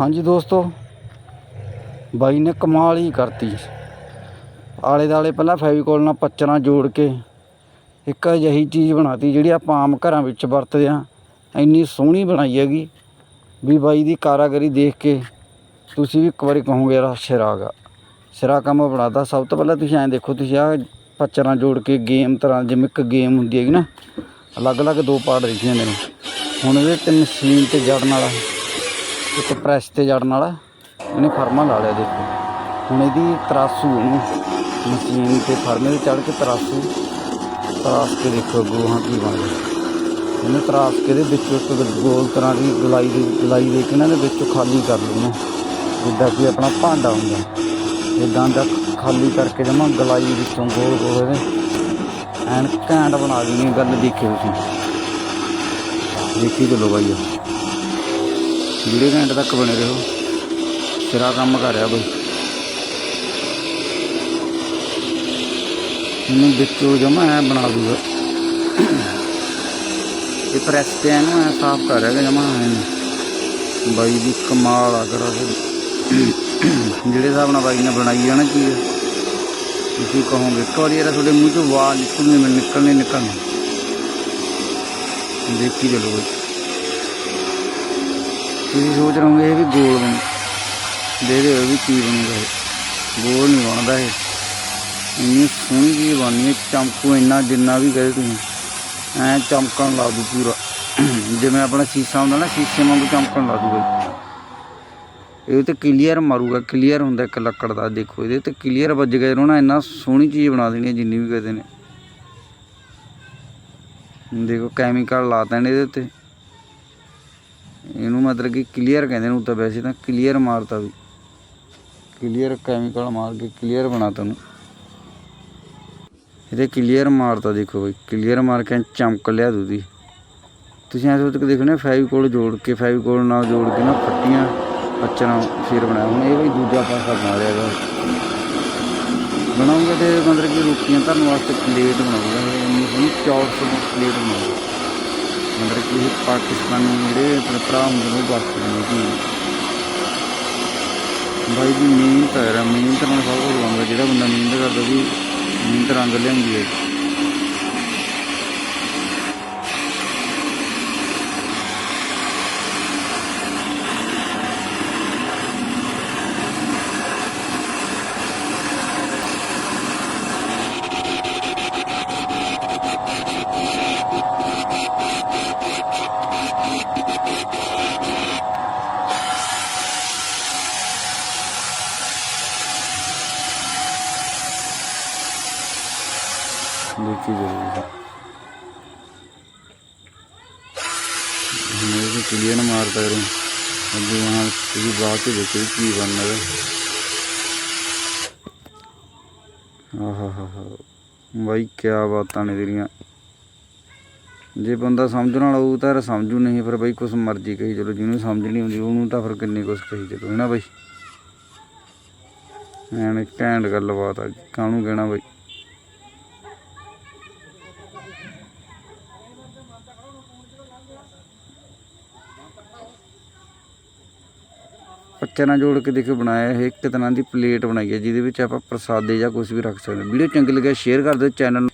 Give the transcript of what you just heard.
ਹਾਂਜੀ ਦੋਸਤੋ, ਬਾਈ ਨੇ ਕਮਾਲ ਹੀ ਕਰਤੀ। ਆਲੇ ਦਾਲੇ ਪਹਿਲਾਂ ਫੈਵੀਕੋਲ ਨਾਲ ਪੱਚਰਾਂ ਜੋੜ ਕੇ ਇੱਕ ਅਜਿਹੀ ਚੀਜ਼ ਬਣਾਤੀ ਜਿਹੜੀ ਆਪਾਂ ਆਮ ਘਰਾਂ ਵਿੱਚ ਵਰਤਦੇ ਹਾਂ। ਇੰਨੀ ਸੋਹਣੀ ਬਣਾਈ ਹੈਗੀ ਵੀ ਬਾਈ ਦੀ ਕਾਰਾਗਰੀ ਦੇਖ ਕੇ ਤੁਸੀਂ ਵੀ ਇੱਕ ਵਾਰੀ ਕਹੋਗੇ, ਯਾਰ ਸਿਰਾ ਗਾ ਸਿਰਾ ਕੰਮ ਬਣਾਤਾ। ਸਭ ਤੋਂ ਪਹਿਲਾਂ ਤੁਸੀਂ ਐਂ ਦੇਖੋ, ਤੁਸੀਂ ਆ ਪੱਚਰਾਂ ਜੋੜ ਕੇ ਗੇਮ ਤਰ੍ਹਾਂ ਜਿਵੇਂ ਇੱਕ ਗੇਮ ਹੁੰਦੀ ਹੈਗੀ ਨਾ, ਅਲੱਗ-ਅਲੱਗ ਦੋ ਪਾਰਟ ਦਿਖੇ ਜਾਂਦੇ ਨੇ। ਹੁਣ ਇਹਦੇ ਤੇ ਮਸ਼ੀਨ ਤੇ ਜੜਨ ਵਾਲਾ। ਇੱਕ ਪ੍ਰੈਸ ਤੇ ਜੜਨ ਵਾਲਾ। ਇਹਨੇ ਫਰਮਾ ਲਾ ਲਿਆ ਦੇਖੋ। ਹੁਣ ਇਹਦੀ ਤਰਾਸੂ ਇਹਨੂੰ ਮਸ਼ੀਨ ਤੇ ਫਰਮੇ ਤੇ ਚੜ ਕੇ ਤਰਾਸੂ। ਤਰਾਸ ਕੇ ਦੇਖੋ ਗੋਹਾਂ ਕੀ ਬਣ ਗਿਆ। ਇਹਨੇ ਤਰਾਸ ਕੇ ਦੇ ਵਿੱਚੋਂ ਇੱਕ ਗੋਲ ਤਰ੍ਹਾਂ ਦੀ ਗਲਾਈ ਦੀ ਗਲਾਈ ਦੇ ਕੇ ਇਹਨਾਂ ਦੇ ਵਿੱਚੋਂ ਖਾਲੀ ਕਰ ਲੂਣਾ ਜਿੱਦਾਂ ਕਿ ਆਪਣਾ ਭਾਂਡਾ ਹੁੰਦਾ। ਇਦਾਂ ਦਾ ਖਾਲੀ ਕਰਕੇ ਜਮਾ ਗਲਾਈ ਵਿੱਚੋਂ ਗੋਲ ਗੋਲ ਇਹਦੇ। ਐਨ ਘੈਂਟ ਬਣਾ ਦੇਣੀ ਗੱਲ ਦੇਖਿਓ ਤੁਸੀਂ। ਦੇਖੀ ਚਲੋ ਬਾਈ ਵੀਡੀਓ ਘੰਟੇ ਤੱਕ ਬਣੇ ਰਹੋ। ਸਿਰਾ ਕੰਮ ਕਰ ਰਿਹਾ ਬਈ ਇਹਨੂੰ ਵਿੱਚੋਂ ਜਮਾ ਐ ਬਣਾ ਦੂਗਾ। ਇਹ ਪ੍ਰੈਸ ਤੇ ਇਹਨੂੰ ਐ ਸਾਫ਼ ਕਰ ਰਿਹਾ ਜਮਾ ਐਨ ਬਾਈ ਦੀ ਕਮਾਲ ਆ ਕਰਾ ਜਿਹੜੇ ਹਿਸਾਬ ਨਾਲ ਬਾਈ ਨੇ ਬਣਾਈ ਆ ਨਾ ਚੀਜ਼, ਤੁਸੀਂ ਕਹੋਗੇ, ਇੱਕ ਵਾਰੀ ਇਹਦਾ ਤੁਹਾਡੇ ਮੂੰਹ ਚੋਂ ਆਵਾਜ਼ ਨਿਕਲਣੀ ਮੈਂ ਨਿਕਲਣੀ ਨਿਕਲਣੀ। ਦੇਖੀ ਚਲੋ ਬਈ। ਤੁਸੀਂ ਸੋਚ ਰਹੇ ਹੋਗੇ? ਇਹ ਵੀ ਗੋਲ ਬਣ। ਦੇ ਦੇ ਵੀ ਕੀ ਬਣੂਗਾ ਇਹ ਗੋਲ ਨਹੀਂ ਬਣਦਾ ਇਹ। ਇੰਨੀ ਸੋਹਣੀ ਚੀਜ਼ ਬਣਨੀ ਹੈ, ਚਮਕੂ ਇੰਨਾ ਜਿੰਨਾ ਵੀ ਕਹੇ ਤੁਸੀਂ। ਐ ਚਮਕਣ ਲਾ ਦੂ ਪੂਰਾ। ਜਿਵੇਂ ਆਪਣਾ ਸ਼ੀਸ਼ਾ ਹੁੰਦਾ ਨਾ, ਸ਼ੀਸ਼ੇ ਵਾਂਗੂ ਚਮਕਣ ਲਾ ਦੂ ਇਹ ਤੇ ਕਲੀਅਰ ਮਾਰੂਗਾ, ਕਲੀਅਰ ਹੁੰਦਾ ਇੱਕ ਲੱਕੜ ਦਾ। ਦੇਖੋ, ਇਹਦੇ ਤੇ ਕਲੀਅਰ ਵੱਜ ਗਿਆ। ਰੋਣਾ ਇੰਨਾ ਸੋਹਣੀ ਚੀਜ਼ ਬਣਾ ਦੇਣੀ ਜਿੰਨੀ ਵੀ ਕਹਦੇ ਨੇ ਦੇਖੋ ਕੈਮੀਕਲ ਲਾਤਾ ਨੇ ਇਹਦੇ ਉੱਤੇ ਇਹਨੂੰ ਮਤਲਬ ਕਿ ਕਲੀਅਰ ਕਹਿੰਦੇ ਨੇ ਤਾਂ ਵੈਸੇ ਤਾਂ ਕਲੀਅਰ ਮਾਰਤਾ ਵੀ। ਕਲੀਅਰ ਕੈਮੀਕਲ ਮਾਰ ਕੇ ਕਲੀਅਰ ਬਣਾਤਾ ਨੂੰ ਇਹਦੇ ਕਲੀਅਰ ਮਾਰਤਾ ਦੇਖੋ ਬਈ ਕਲੀਅਰ ਮਾਰ ਕੇ ਚਮਕ ਲਿਆ ਦੂਦੀ ਤੁਸੀਂ ਐਂ ਸੋਚ ਕੇ ਦੇਖੋ ਨਾ ਫੈਵੀਕੋਲ ਜੋੜ ਕੇ ਫੈਵੀਕੋਲ ਨਾਲ ਜੋੜ ਕੇ ਨਾ ਫੱਟੀਆਂ ਪੱਚਰਾਂ ਫੇਰ ਬਣਾਇਆ। ਹੁਣ ਇਹ ਬਈ ਦੂਜਾ ਪਾਸਾ ਬਣਾ ਰਿਹਾ ਗਾ। ਬਣਾਉਂਗੇ ਤੇ ਮਤਲਬ ਕਿ ਰੋਟੀਆਂ ਧਰਨ ਵਾਸਤੇ ਪਲੇਟ ਬਣਾਉਂਗਾ। ਇਹ ਇੰਨੀ ਸੋਹਣੀ ਚੌਰਸ ਪਲੇਟ ਬਣਾਉਂਗਾ। ਮਤਲਬ ਕਿ ਇਹ ਪਾਕਿਸਤਾਨੀ ਜਿਹੜੇ ਆਪਣੇ ਭਰਾ ਹੁੰਦੇ ਨੇ ਉਹ ਵਰਤਦੇ ਨੇ ਜੀ ਬਾਈ ਦੀ ਮਿਹਨਤ ਹੈ ਮਿਹਨਤ ਨਾਲ ਸਭ ਕੁਝ ਬਣਦਾ ਜਿਹੜਾ ਬੰਦਾ ਮਿਹਨਤ ਕਰਦਾ ਵੀ ਮਿਹਨਤ ਰੰਗ ਲਿਆਉਂਦੀ ਹੈ। ਦੇਖੀ ਜ਼ਰੂਰ ਮੇਰੇ ਕਲੀਅਰ ਨਾ ਮਾਰਦਾ ਕਰੂੰ ਅੱਗੇ ਵਹਾਂ ਤੁਸੀਂ ਬਾਅਦ ਚ ਦੇਖੋ ਵੀ ਕੀ ਬਣਨਾ ਹੈ ਆਹਾ ਹਾ ਹਾ ਬਾਈ ਕੀ ਬਾਤਾਂ ਨੇ ਤੇਰੀਆਂ ਜੇ ਬੰਦਾ ਸਮਝਣ ਵਾਲਾ ਹੋਊ ਤਾਂ ਸਮਝੂ ਨਹੀਂ, ਫਿਰ ਬਈ ਕੁਛ ਮਰਜ਼ੀ ਕਹੀ ਚਲੋ, ਜਿਹਨੂੰ ਸਮਝ ਨਹੀਂ ਆਉਂਦੀ ਉਹਨੂੰ ਤਾਂ ਫਿਰ ਕਿੰਨੀ ਕੁਛ ਕਹੀ ਚਲੋ, ਹੈ ਨਾ ਬਈ? ਐਨ ਘੈਂਟ ਗੱਲਬਾਤ ਆ, ਕਾਹਨੂੰ ਕਹਿਣਾ ਬਈ? ਪੱਚਾ ਨਾਲ ਜੋੜ ਕੇ ਦੇਖੋ, ਬਣਾਇਆ ਇਹ ਇੱਕ ਤਰ੍ਹਾਂ ਦੀ ਪਲੇਟ ਬਣਾਈ ਹੈ, ਜਿਹਦੇ ਵਿੱਚ ਆਪਾਂ ਪ੍ਰਸਾਦੇ ਜਾਂ ਕੁਝ ਵੀ ਰੱਖ ਸਕਦੇ ਵੀਡੀਓ ਚੰਗੀ ਲੱਗਿਆ, ਸ਼ੇਅਰ ਕਰ ਦਿਓ, ਚੈਨਲ